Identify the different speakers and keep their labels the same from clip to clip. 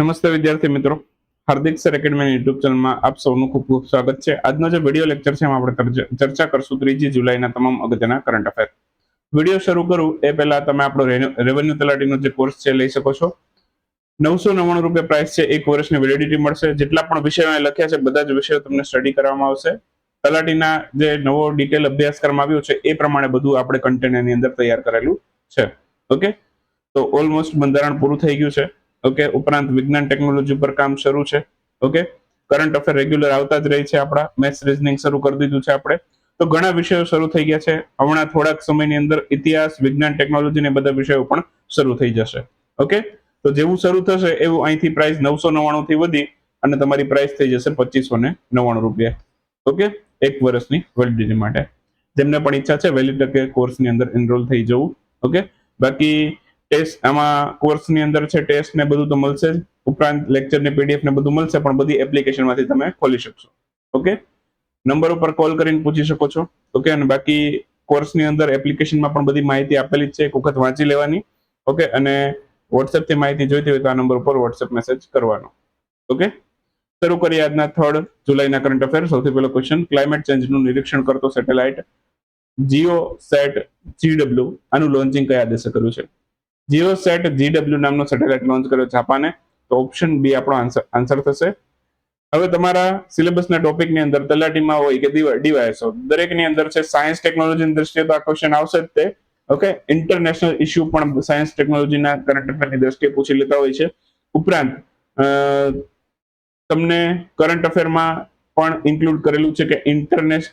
Speaker 1: નમસ્તે વિદ્યાર્થી મિત્રો. હાર્દિક સર એકેડમી યુટ્યુબ ચેનલમાં આપ સૌનું ખૂબ ખૂબ સ્વાગત છે. આજનો જે વીડિયો લેક્ચર છે એમાં આપણે ચર્ચા- કરશું ત્રીજી જુલાઈના તમામ અગત્યના કરંટ અફેર વીડિયો શરૂ કરું એ પહેલા તમે આપણો રેવન્યુ તલાટીનો જે કોર્સ છે લઈ શકો છો. નવસો નવ્વાણું રૂપિયા પ્રાઇસ છે, એક વર્ષની વેલિડિટી મળશે. જેટલા પણ વિષયો અહીં લખ્યા છે, બધા જ વિષયો તમને સ્ટડી કરવામાં આવશે. તલાટીના જે નવો ડિટેલ અભ્યાસક્રમ આવ્યો છે, એ પ્રમાણે બધું આપણે કન્ટેન્ટ એની અંદર તૈયાર કરેલું છે. ઓકે? તો ઓલમોસ્ટ બંધારણ પૂરું થઈ ગયું છે. ઓકે ઉપરાંત વિજ્ઞાન ટેકનોલોજી પર કામ શરૂ છે. ઓકે કરંટ અફેર રેગ્યુલર આવતા જ રહી છે આપણા. મેથ્સ રિઝનિંગ શરૂ કરી દીધું છે આપણે. તો ઘણા વિષયો શરૂ થઈ ગયા છે. હમણાં થોડાક સમયની અંદર ઇતિહાસ, વિજ્ઞાન ટેકનોલોજી ને બધા વિષયો પણ શરૂ થઈ જશે. ઓકે તો જેવું શરૂ થશે એવું અહીંથી પ્રાઇસ નવસો નવ્વાણું થી વધી અને તમારી પ્રાઇસ થઈ જશે પચીસો ને નવ્વાણું રૂપિયા. ઓકે એક વર્ષની વેલિડિટી માટે. જેમને પણ ઈચ્છા છે વહેલી તકે કોર્સની અંદર એનરોલ થઈ જવું. ઓકે બાકી ટેસ્ટ, આમાં કોર્સની અંદર છે, ટેસ્ટ ને બધું તો મળશે જ. ઉપરાંત લેક્ચર ને પીડીએફ ને બધું મળશે, પણ બધી એપ્લિકેશનમાંથી તમે ખોલી શકશો. ઓકે નંબર ઉપર કોલ કરીને પૂછી શકો છો. ઓકે અને બાકી કોર્સની અંદર એપ્લિકેશનમાં પણ બધી માહિતી આપેલી જ છે, એક વખત વાંચી લેવાની. ઓકે અને વોટ્સએપથી માહિતી જોઈતી હોય તો આ નંબર ઉપર વોટ્સએપ મેસેજ કરવાનો. ઓકે શરૂ કરીએ આજના થર્ડ જુલાઈના કરંટ અફેર સૌથી પહેલો ક્વેશ્ચન ક્લાઇમેટ ચેન્જનું નિરીક્ષણ કરતો સેટેલાઇટ જીઓ સેટ જીડબ્લ્યુ આનું લોન્ચિંગ કયા દેશે કર્યું છે? જીઓ સેટ જીડબ્લ્યુ નામનો સેટેલાઇટ લોન્ચ કર્યો જાપાને. તો ઓપ્શન બી આપણો આન્સર આન્સર થશે. હવે તમારા સિલેબસના ટોપિકની અંદર તલાટીમાં હોય કે ડીવાયસો દરેકની અંદર છે સાયન્સ ટેકનોલોજીની દ્રષ્ટિએ તો આ ક્વેશ્ચન આવશે જ તે. ઓકે ઇન્ટરનેશનલ ઇશ્યુ પણ સાયન્સ ટેકનોલોજીના કરંટ અફેરની દ્રષ્ટિએ પૂછી લેતા હોય છે. ઉપરાંત તમને કરંટ અફેરમાં પણ ઇન્ક્લુડ કરેલું છે કે ઇન્ટરનેશ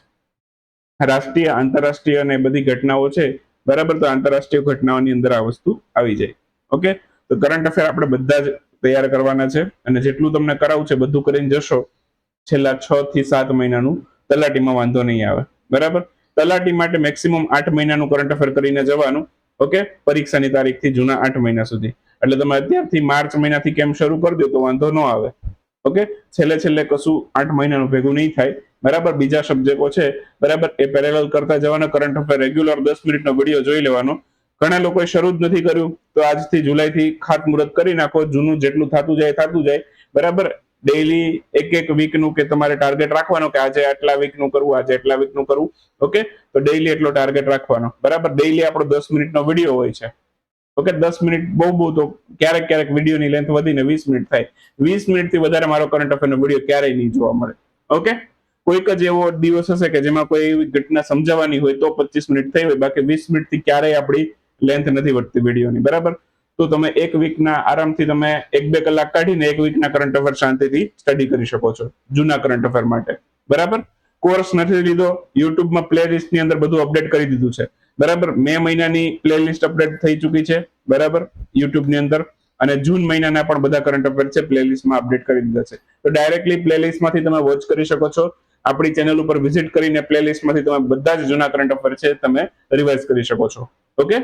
Speaker 1: રાષ્ટ્રીય, આંતરરાષ્ટ્રીય અને બધી ઘટનાઓ છે. બરાબર? તો આંતરરાષ્ટ્રીય ઘટનાઓની અંદર આ વસ્તુ આવી જાય. ઓકે? તો કરંટ અફેર આપણે બધા જ તૈયાર કરવાના છે. અને જેટલું તમને કરાવું છે, બધું કરીને જશો. છેલ્લા છ થી સાત મહિનાનું તલાટીમાં વાંધો નહીં આવે. બરાબર? તલાટી માટે મેક્સિમમ આઠ મહિનાનું કરંટ અફેર કરીને જવાનું. ઓકે? પરીક્ષાની તારીખથી જૂના આઠ મહિના સુધી. એટલે તમે અત્યારથી માર્ચ મહિનાથી કેમ શરૂ કરી દો તો વાંધો ન આવે. ઓકે? છેલ્લે છેલ્લે કશું આઠ મહિનાનું ભેગું નહીં થાય. બરાબર બીજા સબ્જેક્ટો છે. બરાબર, એ પેરેલલ કરતા જવાનો કરંટ અફેર રેગ્યુલર દસ મિનિટનો વીડિયો જોઈ લેવાનો. ઘણા લોકોએ શરૂ જ નથી કર્યું, તો આજથી જુલાઈથી ખાતમુહૂર્ત કરી નાખો. જૂનું જેટલું થતું જાય થતું જાય. બરાબર ડેઈલી એક એક વીકનું કે તમારે ટાર્ગેટ રાખવાનો કે આજે આટલા વીકનું કરવું, આજે આટલા વીકનું કરવું. ઓકે તો ડેઈલી એટલો ટાર્ગેટ રાખવાનો. બરાબર ડેઈલી આપણો દસ મિનિટનો વીડિયો હોય છે. ઓકે દસ મિનિટ બહુ બહુ તો ક્યારેક ક્યારેક વિડીયોની લેન્થ વધીને વીસ મિનિટ થાય. વીસ મિનિટથી વધારે મારો કરંટ અફેરનો વીડિયો ક્યારેય નહીં જોવા મળે. ઓકે કોઈક જ એવો દિવસ હશે કે જેમાં કોઈ એવી ઘટના સમજાવવાની હોય તો પચીસ મિનિટ થઈ હોય, બાકી વીસ મિનિટથી ક્યારેય આપણી લેન્થ નથી વધતી વિડીયોની, બરાબર? તો તમે એક વીકના આરામથી તમે એક બે કલાક કાઢીને એક વીકના કરંટ અફેર શાંતિથી સ્ટડી કરી શકો છો, જૂના કરંટ અફેર માટે, બરાબર? કોર્સ નથી લીધો, યુટ્યુબમાં પ્લે ની અંદર બધું અપડેટ કરી દીધું છે, બરાબર? મે મહિનાની પ્લે લિસ્ટ અપડેટ થઈ ચૂકી છે, બરાબર? યુટ્યુબની અંદર, અને જૂન મહિનાના પણ બધા કરંટ અફેર છે પ્લે લિસ્ટમાં અપડેટ કરી દીધા છે. તો ડાયરેક્ટલી પ્લે લિસ્ટમાંથી તમે વોચ કરી શકો છો આપણી ચેનલ ઉપર વિઝિટ કરીને પ્લે લિસ્ટમાંથી તમે બધા જ જૂના કરંટ અફેર છે તમે રિવાઇઝ કરી શકો છો. ઓકે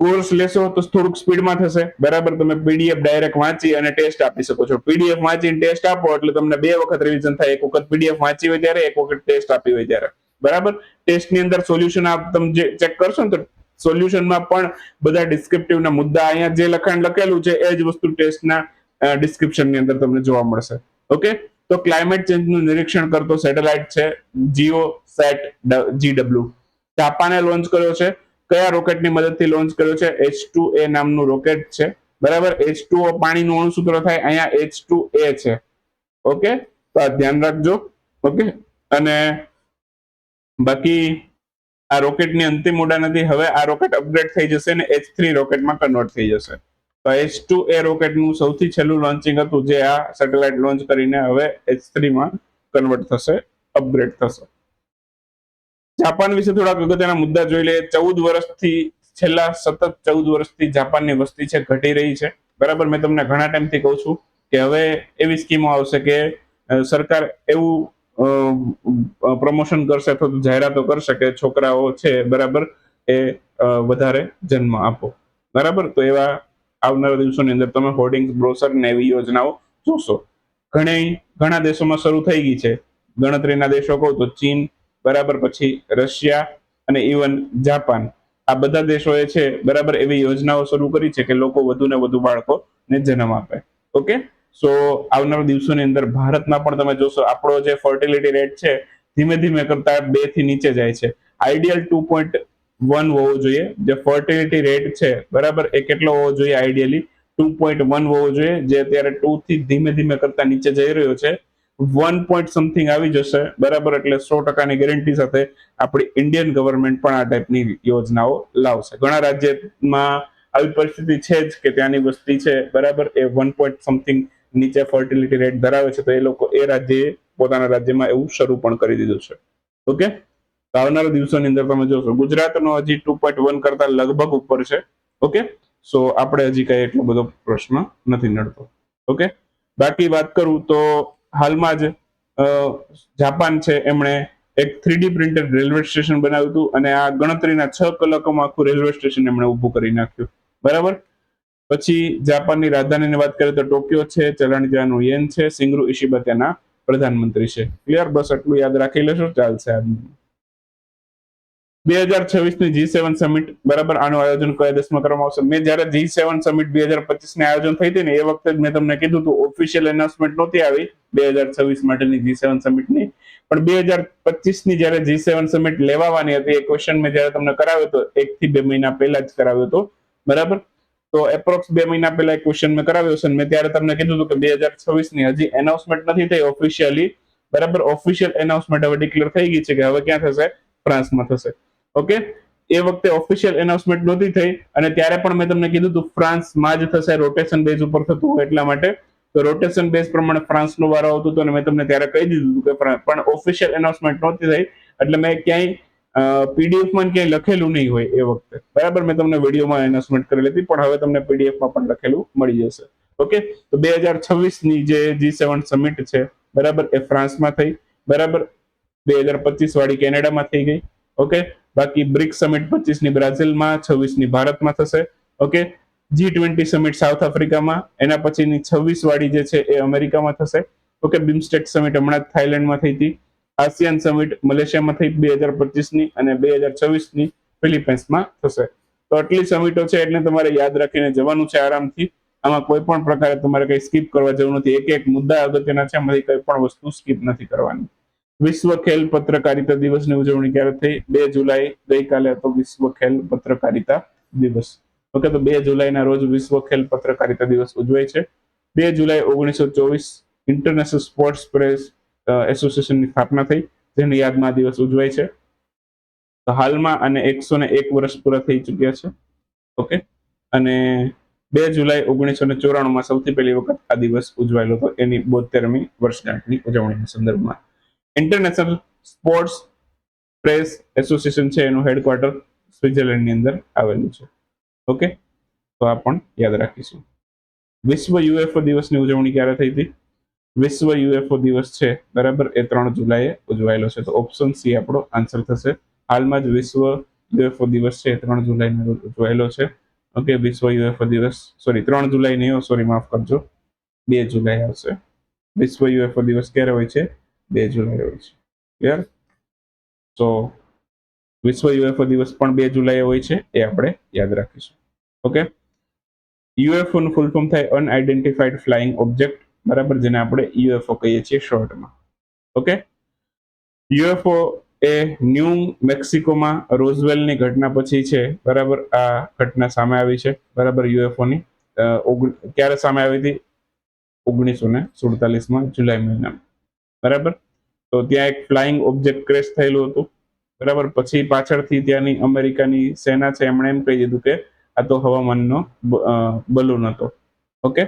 Speaker 1: કોર્સ લેશો તો થોડુંક સ્પીડમાં થશે. બરાબર? તમે પીડીએફ ડાયરેક્ટ વાંચી અને ટેસ્ટ આપી શકો છો. પીડીએફ વાંચીને ટેસ્ટ આપો એટલે તમને બે વખત રિવિઝન થાય. એક વખત પીડીએફ વાંચી હોય ત્યારે, એક વખત ટેસ્ટ આપી હોય ત્યારે. બરાબર? ટેસ્ટની અંદર સોલ્યુશન આપ તમે જે ચેક કરશો ને તો સોલ્યુશનમાં પણ બધા ડિસ્ક્રિપ્ટિવ ના મુદ્દા અહીંયા જે લખાણ લખેલું છે, એ જ વસ્તુ ટેસ્ટના ડિસ્ક્રિપ્શનની અંદર તમને જોવા મળશે. ઓકે તો ક્લાઇમેટ ચેન્જનું નિરીક્ષણ કરતો સેટેલાઇટ છે જીઓ સેટ જીડબ્લ્યુ જાપાને લોન્ચ કર્યો છે. કયા રોકેટની મદદથી લોન્ચ કર્યો છે? એચ ટુ એ નામનું રોકેટ છે. બરાબર? એચ ટુ ઓ પાણીનું અણુસૂત્ર થાય. અહીંયા એચ ટુ એ છે. ઓકે તો આ ધ્યાન રાખજો. ઓકે અને બાકી આ રોકેટની અંતિમ ઉડાન હતી. હવે આ રોકેટ અપગ્રેડ થઈ જશે અને એચ થ્રી રોકેટમાં કન્વર્ટ થઈ જશે. તો એચ ટુ એ રોકેટનું સૌથી છેલ્લું લોન્ચિંગ હતું જે આ સેટેલાઇટ લોન્ચ કરીને હવે એચ થ્રીમાં કન્વર્ટ થશે અપગ્રેડ થશે. જાપાન વિશે થોડાક અગત્યના મુદ્દા જોઈ લઈએ. ચૌદ વર્ષથી છેલ્લા સતત ચૌદ વર્ષથી જાપાનની વસ્તી છે, ઘટી રહી છે. બરાબર, મેં તમને ઘણા ટાઈમથી કહું છું કે હવે એવી સ્કીમો આવશે કે સરકાર એવું પ્રમોશન કરશે અથવા તો જાહેરાતો કરશે કે છોકરાઓ છે, બરાબર, એ વધારે જન્મ આપો. બરાબર, તો એવા આવનારા દિવસોની અંદર તમે હોર્ડિંગ બ્રોસર ને એવી યોજનાઓ જોશો. ઘણી, ઘણા દેશોમાં શરૂ થઈ ગઈ છે. ગણતરીના દેશો કહું તો ચીન, બરાબર પછી રશિયા અને ઇવન જાપાન. આ બધા દેશોએ છે, બરાબર એવી યોજનાઓ શરૂ કરી છે કે લોકો વધુ ને વધુ બાળકોને જન્મ આપે. ઓકે? સો, આવનારા દિવસોની અંદર ભારતમાં પણ તમે જોશો, આપણો જે ફર્ટિલિટી રેટ છે, ધીમે ધીમે કરતા બેથી નીચે જાય છે. આઈડિયલ ટુ પોઈન્ટ વન હોવો જોઈએ. જે ફર્ટિલિટી રેટ છે, બરાબર? એ કેટલો હોવો જોઈએ આઈડિયલી ટુ પોઈન્ટ વન હોવો જોઈએ, જે અત્યારે ટુ થી ધીમે ધીમે કરતા નીચે જઈ રહ્યો છે. વન પોઈન્ટ સમથિંગ આવી જશે, બરાબર? એટલે સો ટકાની ગેરંટી સાથે આપણી ઇન્ડિયન ગવર્મેન્ટ પણ આ ટાઈપની યોજનાઓ લાવશે. ઘણા રાજ્યમાં આવી પરિસ્થિતિ છે જ કે ત્યાંની વસ્તી છે, બરાબર? એ વન પોઈન્ટ સમથિંગ નીચે ફર્ટિલિટી રેટ ધરાવે છે, તો એ લોકો એ રાજ્યે, પોતાના રાજ્યમાં એવું શરૂ પણ કરી દીધું છે. ઓકે તો આવનારા દિવસોની અંદર તમે જોશો. ગુજરાતનો હજી ટુ પોઈન્ટ વન કરતા લગભગ ઉપર છે. ઓકે સો આપણે હજી કઈ એટલો બધો પ્રશ્ન નથી નડતો. ઓકે બાકી વાત કરું તો હાલમાં જ જાપાન છે. એમણે એક થ્રીડી પ્રિન્ટેડ રેલવે સ્ટેશન બનાવ્યું હતું અને આ ગણતરીના છ કલાકોમાં આખું રેલવે સ્ટેશન એમણે ઊભું કરી નાખ્યું. બરાબર? પછી જાપાનની રાજધાનીની વાત કરીએ તો ટોક્યો છે, ચલણજાનું યેન છે, સિંગરુ ઇશિબા ત્યાંના પ્રધાનમંત્રી છે. ક્લિયર? બસ આટલું યાદ રાખી લેશો. ચાલશે આજનું બે હજાર છવ્વીસની જી સેવન સમિટ બરાબર આનું આયોજન કયા દેશમાં કરવામાં આવશે? મેં જયારે જી સેવન સમિટ બે હજાર પચીસની આયોજન થઈ હતી ને, એ વખતે મેં તમને કીધું હતું ઓફિશિયલ એનાઉન્સમેન્ટ નહોતી આવી બે હજાર છવ્વીસ માટેની જી સેવન સમિટની. પણ બે હજાર પચીસની જયારે જી સેવન સમિટ લેવાવાની હતી, એ ક્વેશ્ચન મેં જયારે તમને કરાવ્યો હતો એક થી બે મહિના પહેલા જ કરાવ્યો હતો, બરાબર? તો એપ્રોક્સ બે મહિના પહેલા એક ક્વેશ્ચન મેં કરાવ્યો છે મેં ત્યારે તમને કીધું હતું કે બે હજાર છવ્વીસની હજી એનાઉન્સમેન્ટ નથી થઈ ઓફિશિયલી બરાબર? ઓફિશિયલ એનાઉન્સમેન્ટ હવે ડિક્લેર થઈ ગઈ છે કે હવે ક્યાં થશે? ફ્રાન્સમાં થશે. ઓકે? એ વખતે ઓફિશિયલ એનાઉન્સમેન્ટ નહોતી થઈ અને ત્યારે પણ મેં તમને કીધું હતું, ફ્રાન્સમાં જ થશે રોટેશન બેઝ ઉપર થતું એટલા માટે. તો રોટેશન બેઝ પ્રમાણે ફ્રાન્સનો વારો આવતો હતો અને મેં તમને ત્યારે કહી દીધું હતું કે પણ ઓફિશિયલ એનાઉન્સમેન્ટ નહોતી થઈ એટલે મેં ક્યાંય પીડીએફમાં ક્યાંય લખેલું નહીં હોય એ વખતે. બરાબર? મેં તમને વિડીયોમાં એનાઉન્સમેન્ટ કરેલી હતી, પણ હવે તમને પીડીએફમાં પણ લખેલું મળી જશે. ઓકે? તો બે હજાર છવ્વીસની જે જી સેવન સમિટ છે, બરાબર? એ ફ્રાન્સમાં થઈ. બરાબર? બે હજાર પચીસ વાળી કેનેડામાં થઈ ગઈ. ઓકે? બાકી બ્રિક સમિટ પચીસની બ્રાઝિલમાં, છવ્વીસની ભારતમાં થશે. Okay G twenty summit South આફ્રિકામાં એના પછીની છવ્વીસ વાળી જે છે એ અમેરિકામાં થશે. ઓકે બિમસ્ટેક સમિટ હમણાં થાઈલેન્ડમાં થઈ હતી. આસિયાન સમિટ મલેશિયામાં થઈ બે હજાર પચીસની અને બે હજાર છવ્વીસની ફિલિપાઇન્સમાં થશે. તો આટલી સમિટો છે એટલે તમારે યાદ રાખીને જવાનું છે આરામથી. આમાં કોઈ પણ પ્રકારે તમારે કઈ સ્કીપ કરવા જવું નથી. એક એક મુદ્દા અગત્યના છે એમાંથી કઈ પણ વસ્તુ સ્કીપ નથી કરવાની. વિશ્વ ખેલ પત્રકારિતા દિવસની ઉજવણી ક્યારે થઈ? બે જુલાઈ ગઈકાલે હતો વિશ્વ ખેલ પત્રકારિતા દિવસ. ઓકે તો બે જુલાઈના રોજ વિશ્વ ખેલ પત્રકારિતા દિવસ ઉજવાય છે. બે જુલાઈ ઓગણીસો ચોવીસ ઇન્ટરનેશનલ સ્પોર્ટ્સ પ્રેસ એસોસિએશનની સ્થાપના થઈ, જેની યાદમાં આ દિવસ ઉજવાય છે. હાલમાં અને એકસો ને એક વર્ષ પૂરા થઈ ચુક્યા છે. ઓકે? અને બે જુલાઈ ઓગણીસો ને ચોરાણું માં સૌથી પહેલી વખત આ દિવસ ઉજવાયેલો હતો. એની બોતેરમી વર્ષગાંઠની ઉજવણીના સંદર્ભમાં. ઇન્ટરનેશનલ સ્પોર્ટ્સ પ્રેસ એસોસિએશન છે, એનું હેડક્વાર્ટર સ્વિટરલેન્ડની અંદર આવેલું છે. ઓકે તો આ પણ યાદ રાખીશું. વિશ્વ યુએફઓ દિવસની ઉજવણી ક્યારે થઈ હતી? વિશ્વ યુએફઓ દિવસ છે, બરાબર? એ ત્રણ જુલાઈએ ઉજવાયેલો છે. તો ઓપ્શન સી આપણો આન્સર થશે. હાલમાં જ વિશ્વ યુએફઓ દિવસ છે ત્રણ જુલાઈને રોજ ઉજવાયેલો છે. ઓકે વિશ્વ યુએફઓ દિવસ સોરી ત્રણ જુલાઈ નહીં સોરી માફ કરજો. બે જુલાઈ આવશે. વિશ્વ યુએફઓ દિવસ ક્યારે હોય છે? બે જુલાઈ હોય છે. ક્લિયર તો વિશ્વ યુએફઓ દિવસ પણ બે જુલાઈ હોય છે એ આપણે યાદ રાખીશું. ઓકે યુએફઓ નું ફૂલ ફોર્મ થાય અનઆઇડેન્ટિફાઈડ ફ્લાઇંગ ઓબ્જેક્ટ બરાબર જેને આપણે યુએફઓ કહીએ છીએ શોર્ટમાં. ઓકે યુએફઓ એ ન્યૂ મેક્સિકોમાં રોઝવેલની ઘટના પછી છે બરાબર આ ઘટના સામે આવી છે બરાબર યુએફઓ ની અ, ઓગણ- ક્યારે સામે આવી હતી? ઓગણીસો ને સુડતાલીસમાં જુલાઈ મહિનામાં. બરાબર? તો ત્યાં એક ફ્લાઇંગ ઓબ્જેક્ટ ક્રેશ થયેલું હતું. બરાબર? પછી પાછળથી ત્યાંની અમેરિકાની સેના છે, એમણે એમ કહી દીધું કે આ તો હવામાનનો બલૂન હતો. ઓકે?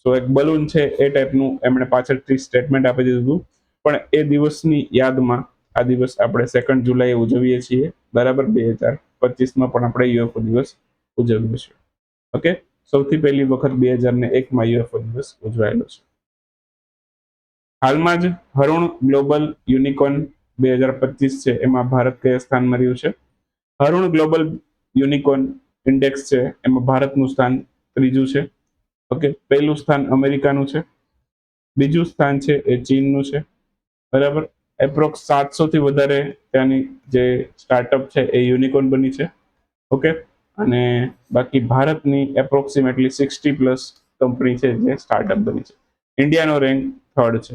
Speaker 1: સો એક બલૂન છે એ ટાઈપનું એમણે પાછળથી સ્ટેટમેન્ટ આપી દીધું. હતું પણ એ દિવસની યાદમાં આ દિવસ આપણે સેકન્ડ જુલાઈએ ઉજવીએ છીએ. બરાબર? બે હજાર પચીસમાં પણ આપણે યુએફઓ દિવસ ઉજવ્યો છે ઓકે? સૌથી પહેલી વખત બે હજાર ને એકમાં યુએફઓ દિવસ ઉજવાયેલો છે. હાલમાં જ હરુણ ગ્લોબલ યુનિકોર્ન બે હજાર પચીસ છે, એમાં ભારત કયા સ્થાનમાં રહ્યું છે? હરુણ ગ્લોબલ યુનિકોર્ન ઇન્ડેક્સ છે, એમાં ભારતનું સ્થાન ત્રીજું છે. ઓકે પહેલું સ્થાન અમેરિકાનું છે. બીજું સ્થાન છે એ ચીનનું છે. બરાબર? એપ્રોક્સ સાતસોથી વધારે ત્યાંની જે સ્ટાર્ટઅપ છે એ યુનિકોર્ન બની છે. ઓકે અને બાકી ભારતની એપ્રોક્સિમેટલી સિક્સટી પ્લસ કંપની છે જે સ્ટાર્ટઅપ બની છે. ઇન્ડિયાનો રેન્ક થર્ડ છે.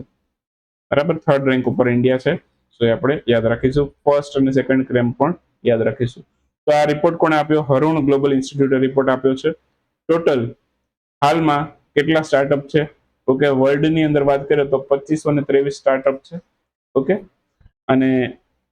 Speaker 1: બરાબર? થર્ડ રેન્ક ઉપર ઇન્ડિયા છે. સો એ આપણે યાદ રાખીશું. ફર્સ્ટ અને સેકન્ડ ક્રેમ પણ યાદ રાખીશું. તો આ રિપોર્ટ કોણે આપ્યો? હરુણ ગ્લોબલ ઇન્સ્ટિટ્યૂટે રિપોર્ટ આપ્યો છે. ટોટલ હાલમાં કેટલા સ્ટાર્ટઅપ છે? ઓકે વર્લ્ડની અંદર વાત કરીએ તો પચીસો ને ત્રેવીસ સ્ટાર્ટઅપ છે. ઓકે અને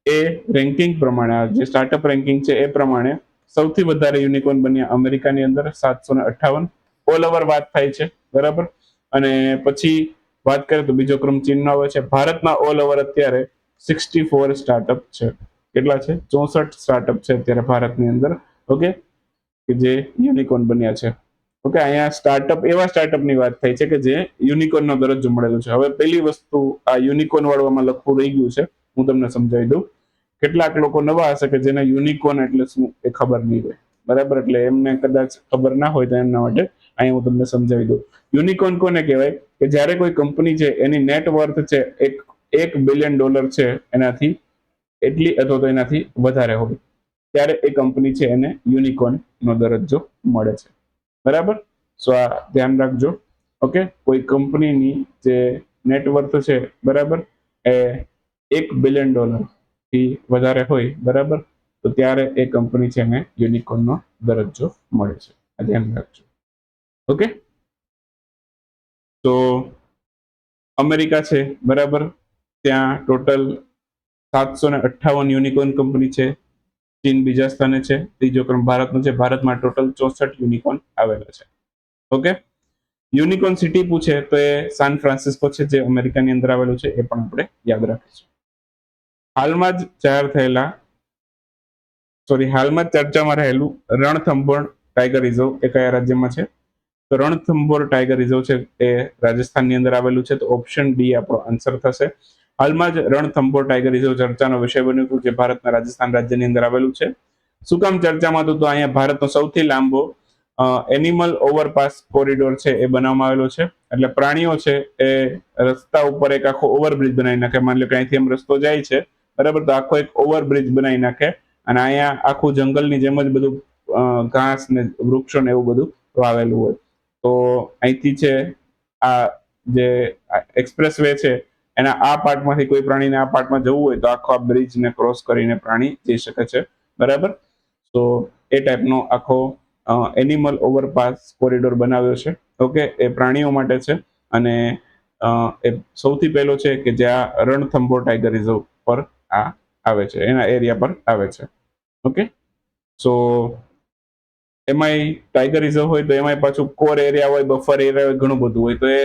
Speaker 1: એ રેન્કિંગ પ્રમાણે જે સ્ટાર્ટઅપ રેન્કિંગ છે, એ પ્રમાણે સૌથી વધારે યુનિકોર્ન બન્યા અમેરિકાની અંદર સાતસો ને અઠાવન ઓલ ઓવર વાત થાય છે. બરાબર? અને પછી વાત કરીએ તો બીજો ક્રમ ચીનનો આવે છે. ભારતમાં ઓલ ઓવર અત્યારે સિક્સટી ફોર સ્ટાર્ટઅપ છે. કેટલા છે? ચોસઠ સ્ટાર્ટઅપ છે અત્યારે ભારતની અંદર. ઓકે કે જે યુનિકોર્ન બન્યા છે. ઓકે અહીંયા સ્ટાર્ટઅપ એવા સ્ટાર્ટઅપની વાત થઈ છે કે જે યુનિકોર્નનો દરજ્જો મળેલો છે. હવે પહેલી વસ્તુ આ યુનિકોર્ન વાળવામાં લખવું રહી ગયું છે. હું તમને સમજાવી દઉં. કેટલાક લોકો નવા હશે કે જેને યુનિકોર્ન એટલે શું એ ખબર નહીં હોય. બરાબર? એટલે એમને કદાચ ખબર ના હોય તો એમના માટે અહીંયા હું તમને સમજાવી દઉં. યુનિકોર્ન કોને કહેવાય? કે જ્યારે કોઈ કંપની છે, એની નેટ વર્થ છે એક એક બિલિયન ડોલર છે એનાથી એટલી અથવા તો એનાથી વધારે હોય ત્યારે એ કંપની છે એને યુનિકોર્ન નો દરજ્જો મળે છે. બરાબર? સો આ ધ્યાન રાખજો. ઓકે કોઈ કંપનીની જે નેટવર્થ છે, બરાબર? એ એક બિલિયન ડોલરથી વધારે હોય, બરાબર? તો ત્યારે એ કંપની છે એને યુનિકોર્નનો દરજ્જો મળે છે. આ ધ્યાન રાખજો. ઓકે તો અમેરિકા છે, બરાબર? ત્યાં ટોટલ સાતસો ને અઠ્ઠાવન યુનિકોર્ન કંપની છે. ચીન બીજા સ્થાને છે, ત્રીજો ક્રમ ભારતનો છે. ભારતમાં ટોટલ ચોસઠ યુનિકોર્ન આવેલા છે. ઓકે? યુનિકોર્ન સિટી પૂછે તો એ સાન ફ્રાન્સિસ્કો છે, જે અમેરિકાની અંદર આવેલું છે, એ પણ આપણે યાદ રાખીશું. હાલમાં જ જાહેર થયેલા, સોરી, હાલમાં જ ચર્ચામાં રહેલું રણથંભણ ટાઈગર રિઝર્વ એ કયા રાજ્યમાં છે? તો રણથંભોર ટાઈગર રિઝર્વ છે એ રાજસ્થાનની અંદર આવેલું છે, તો ઓપ્શન ડી આપણો આન્સર થશે. હાલમાં જ રણથંભોર ટાઈગર રિઝર્વ ચર્ચાનો વિષય બન્યું હતું, જે ભારતના રાજસ્થાન રાજ્યની અંદર આવેલું છે. શું કામ ચર્ચામાં હતું તો અહીંયા ભારતનો સૌથી લાંબો એનિમલ ઓવરપાસ કોરિડોર છે એ બનાવવામાં આવેલો છે. એટલે પ્રાણીઓ છે એ રસ્તા ઉપર એક આખો ઓવરબ્રિજ બનાવી નાખે. માની લો કે અહીંથી એમ રસ્તો જાય છે, બરાબર, તો આખો એક ઓવરબ્રિજ બનાવી નાખે. અને અહીંયા આખું જંગલની જેમ જ બધું ઘાસ ને વૃક્ષો ને એવું બધું વાવેલું હોય. તો અહીંથી છે, આ જે એક્સપ્રેસ વે છે, એના આ પાર્ટમાંથી કોઈ પ્રાણીને આ પાર્ટમાં જવું હોય તો આખો આ બ્રિજને ક્રોસ કરીને પ્રાણી જઈ શકે છે. બરાબર? તો એ ટાઈપનો આખો એનિમલ ઓવરપાસ કોરિડોર બનાવ્યો છે. ઓકે એ પ્રાણીઓ માટે છે અને એ સૌથી પહેલો છે કે જ્યાં રણથંભો ટાઈગર રિઝર્વ પર આ આવે છે. એના એરિયા પર આવે છે. ઓકે સો એમાંય ટાઈગર રિઝર્વ હોય તો એમાંય પાછું કોર એરિયા હોય બફર એરિયા હોય, ઘણું બધું હોય. તો એ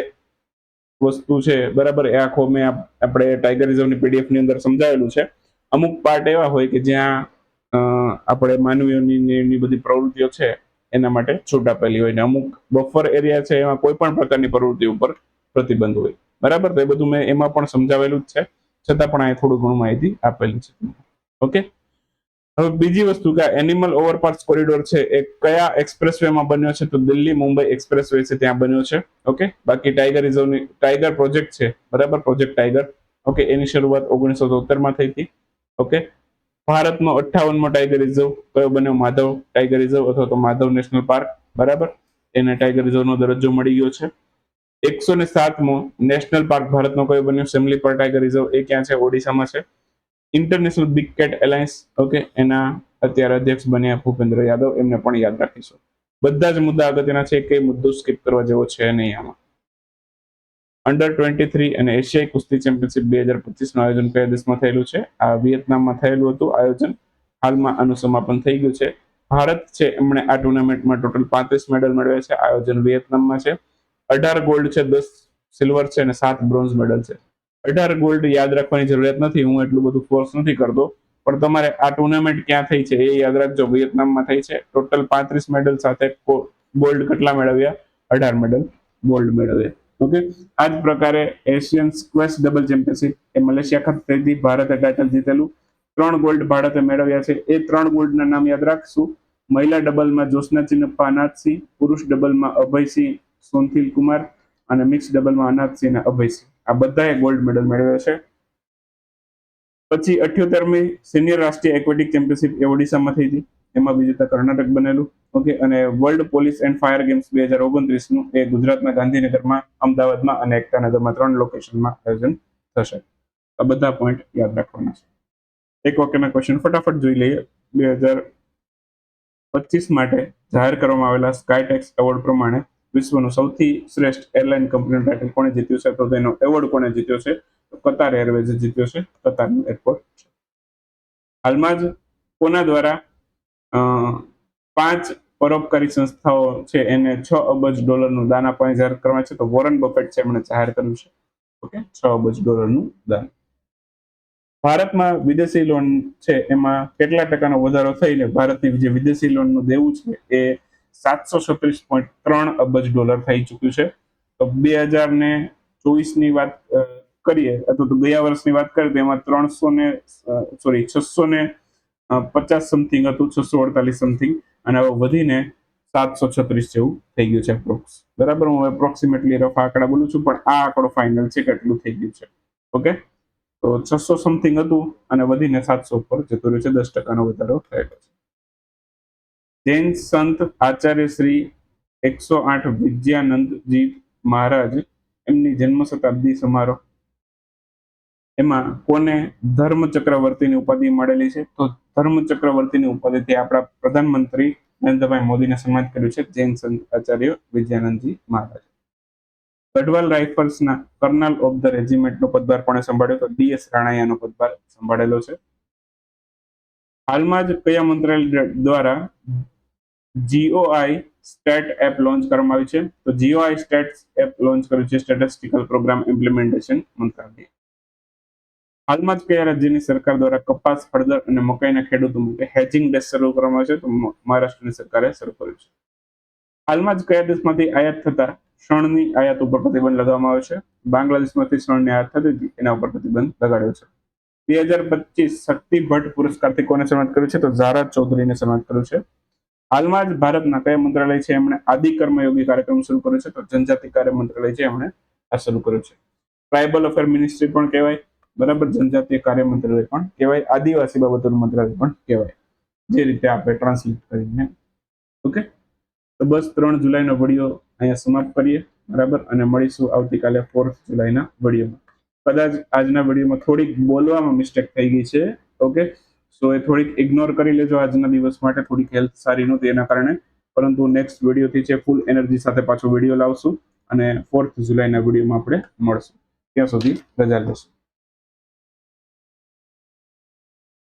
Speaker 1: વસ્તુ છે, બરાબર? એ આખો મેં આપણે ટાઈગર રિઝર્વની પીડીએફની અંદર સમજાવેલું છે. અમુક પાર્ટ એવા હોય કે જ્યાં આપણે માનવીઓની બધી પ્રવૃત્તિઓ છે, એના માટે છૂટ આપેલી હોય ને અમુક બફર એરિયા છે, એમાં કોઈ પણ પ્રકારની પ્રવૃત્તિ ઉપર પ્રતિબંધ હોય. બરાબર? તો એ બધું મેં એમાં પણ સમજાવેલું જ છે. છતાં પણ આ થોડું ઘણું માહિતી આપેલી છે. ઓકે? હવે બીજી વસ્તુ કે એનિમલ ઓવરપાસ કોરિડોર છે એ કયા એક્સપ્રેસમાં બન્યો છે? તો દિલ્હી મુંબઈ એક્સપ્રેસ વે છે ત્યાં બન્યો છે. ઓકે બાકી ટાઈગર રિઝર્વની ટાઈગર પ્રોજેક્ટ છે. બરાબર? પ્રોજેક્ટ ટાઈગર ઓકે એની શરૂઆત ઓગણીસો તોતેરમાં થઈ હતી. ઓકે ભારતનો અઠ્ઠાવનમો ટાઈગર રિઝર્વ કયો બન્યો? માધવ ટાઈગર રિઝર્વ અથવા તો માધવ નેશનલ પાર્ક બરાબર? એને ટાઈગર રિઝર્વનો દરજ્જો મળી ગયો છે. એકસો ને સાતમો નેશનલ પાર્ક ભારતનો કયો બન્યો? સેમલી પર ટાઈગર રિઝર્વ એ ક્યાં છે? ઓડિશામાં છે. International big cat alliance okay એના અત્યારે અધ્યક્ષ બન્યા ભૂપેન્દ્ર યાદવ, એમને પણ યાદ રાખીશું. બધા જ મુદ્દા અગત્યના છે કે મુદ્દો સ્કીપ કરવા જેવો છે નહીં આમાં. અંડર ટ્વેન્ટી થ્રી અને એશિયાઈ કુસ્તી ચેમ્પિયનશિપ બે હજાર પચીસનું આયોજન કયા દેશમાં થયેલું છે? આ વિયેતનામમાં થયેલું હતું. આયોજન હાલમાં આનું સમાપન થઈ ગયું છે. ભારત છે, એમણે આ ટુર્નામેન્ટમાં ટોટલ પાંત્રીસ મેડલ મેળવ્યા છે. આયોજન વિયેતનામમાં છે. અઢાર ગોલ્ડ છે, દસ સિલ્વર છે અને સાત બ્રોન્ઝ મેડલ છે. અઢાર ગોલ્ડ યાદ રાખવાની જરૂરિયાત નથી, હું એટલું બધું ફોર્સ નથી કરતો. પણ તમારે આ ટુર્નામેન્ટ ક્યાં થઈ છે એ યાદ રાખજો, વિયેતનામમાં થઈ છે. ટોટલ પાંત્રીસ મેડલ સાથે ગોલ્ડ કેટલા મેળવ્યા? અઢાર મેડલ ગોલ્ડ મેળવ્યા. ઓકે આ જ પ્રકારે એશિયન સ્ક્વેશ ડબલ ચેમ્પિયનશિપ એ મલેશિયા ખાતે થઈ ભારતે ટાઇટલ જીતેલું. ત્રણ ગોલ્ડ ભારતે મેળવ્યા છે. એ ત્રણ ગોલ્ડના નામ યાદ રાખશું. મહિલા ડબલમાં જોશના ચિન્નપ્પા અનાથસિંહ, પુરુષ ડબલમાં અભયસિંહ, સોનથિલ કુમાર અને મિક્સ ડબલમાં અનાથસિંહ અને અભયસિંહ. આ બધાએ ગોલ્ડ મેડલ મેળવ્યો છે. પછી અઠ્યોતેરમી સિનિયર રાષ્ટ્રીય એક્વેટિક ચેમ્પિયનશિપ એ ઓડિશામાં થઈ હતી. એમાં વિજેતા કર્ણાટક બનેલું. ઓકે અને world police and fire games બે હજાર ઓગણત્રીસનું એ ગુજરાતના ગાંધીનગરમાં, અમદાવાદમાં અને એકતાનગરમાં ત્રણ લોકેશનમાં આયોજન થશે. આ બધા પોઈન્ટ યાદ રાખવાના છે. એક વાક્યના ક્વેશ્ચન ફટાફટ જોઈ લઈએ. બે હજાર પચીસ માટે જાહેર કરવામાં આવેલા સ્કાયટેક્સ એવોર્ડ પ્રમાણે વિશ્વનું સૌથી શ્રેષ્ઠ એરલાઇન કંપનીનું ટાઇટલ કોણે જીત્યું છે? તો તેનો એવોર્ડ કોણે જીત્યો છે? કતાર એરવેઝે જીત્યો છે. કતારનું એરપોર્ટ હાલમાં જ કોના દ્વારા પાંચ પરોપકારી સંસ્થાઓ છે એને છ અબજ ડોલરનું દાન આપવાની જાહેર કરવામાં છે? તો વોરન બફેટ છે, એમણે જાહેર કર્યું છે. ઓકે? છ અબજ ડોલરનું દાન. ભારતમાં વિદેશી લોન છે, એમાં કેટલા ટકાનો વધારો થઈને ભારતની જે વિદેશી લોનનું દેવું છે, એ સાતસો છત્રીસ પોઈન્ટ ત્રણ અબજ ડોલર થઈ ચૂક્યું છે. તો બે હજાર ને ચોવીસની વાત કરીએ, અથવા તો ગયા વર્ષની વાત કરીએ તો એમાં ત્રણસો ને સોરી છસો ને પચાસ સમથિંગ હતું, છસો અડતાલીસ સમથિંગ અને હવે વધીને સાતસો છત્રીસ જેવું થઈ ગયું છે પ્રોક્સ બરાબર? હું એપ્રોક્સિમેટલી રફ આંકડા બોલું છું, પણ આ આંકડો ફાઇનલ છે કેટલું થઈ ગયું છે. ઓકે? તો છસો સમથિંગ હતું અને વધીને સાતસો ઉપર જતું રહ્યું છે, દસ ટકાનો વધારો થયેલો છે. જૈન સંત આચાર્ય શ્રી એકસો આઠ વિદ્યાનંદજી મહારાજ એમની જન્મ શતાબ્દી સમારોહ. એમાં કોને ધર્મ ચક્રવર્તીની ઉપાધિ મળેલી છે? તો ધર્મ ચક્રવર્તીની ઉપાધિથી આપણા પ્રધાનમંત્રી નરેન્દ્રભાઈ મોદીને સન્માનિત કર્યું છે જૈન સંત આચાર્ય વિદ્યાનંદજી મહારાજ. ગઢવાલ રાઇફલ્સના કર્નલ ઓફ ધ રેજિમેન્ટનો પદભાર કોણે સંભાળ્યો? તો ડીએસ રાણાયાનો પદભાર સંભાળેલો છે. હાલમાં જ કયા મંત્રાલય દ્વારા જીઓઆઈ સ્ટેટ એપ લોન્ચ કરવામાં આવી છે. તો જીઓઆઈ સ્ટેટ એપ લોન્ચ કર્યું છે. સ્ટેટિસ્ટિકલ પ્રોગ્રામ ઇમ્પ્લિમેન્ટેશન મંત્રાલય હાલમાં જ કયા રાજ્યની સરકાર દ્વારા કપાસ, હળદર અને મકાઈના ખેડૂતો માટે હેજિંગ ડેસ શરૂ કરવામાં આવ્યો છે. તો મહારાષ્ટ્રની સરકારે શરૂ કર્યું છે. હાલમાં જ કયા દેશમાંથી આયાત થતા શણની આયાત ઉપર પ્રતિબંધ લગાવવામાં આવ્યો છે? બાંગ્લાદેશમાંથી શણની આયાત થતી એના ઉપર પ્રતિબંધ લગાડ્યો છે. બે હજાર પચીસ શક્તિ ભટ્ટ પુરસ્કારથી કોને સન્માનિત કર્યું છે? તો ઝારા ચૌધરીને સન્માનિત કર્યું છે. હાલમાં જ ભારતના કયા મંત્રાલય છે એમણે આદિ કર્મયોગી કાર્યક્રમ શરૂ કર્યો છે તો જનજાતિ કાર્ય મંત્રાલય છે એમણે આ શરૂ કર્યું છે. ટ્રાઇબલ અફેર મિનિસ્ટ્રી પણ કહેવાય, બરાબર? જનજાતીય કાર્ય મંત્રાલય પણ કહેવાય, આદિવાસી બાબતોનું મંત્રાલય પણ કહેવાય. જે રીતે આપણે ટ્રાન્સલેટ કરીને, ઓકે? તો બસ ત્રણ જુલાઈનો વીડિયો અહીંયા સમાપ્ત કરીએ, બરાબર? અને મળીશું આવતીકાલે ફોર્થ જુલાઈના વિડીયોમાં. કદાચ આજના વિડીયોમાં થોડીક બોલવામાં મિસ્ટેક થઈ ગઈ છે, ઓકે? સો એ થોડીક ઇગ્નોર કરી લેજો આજના દિવસ માટે, થોડીક હેલ્થ સારી નહોતી એના કારણે. પરંતુ નેક્સ્ટ વિડીયોથી છે ફૂલ એનર્જી સાથે પાછો વીડિયો લાવશું અને ફોર્થ જુલાઈના વિડીયોમાં આપણે મળશું. ત્યાં સુધી રજા લેશું.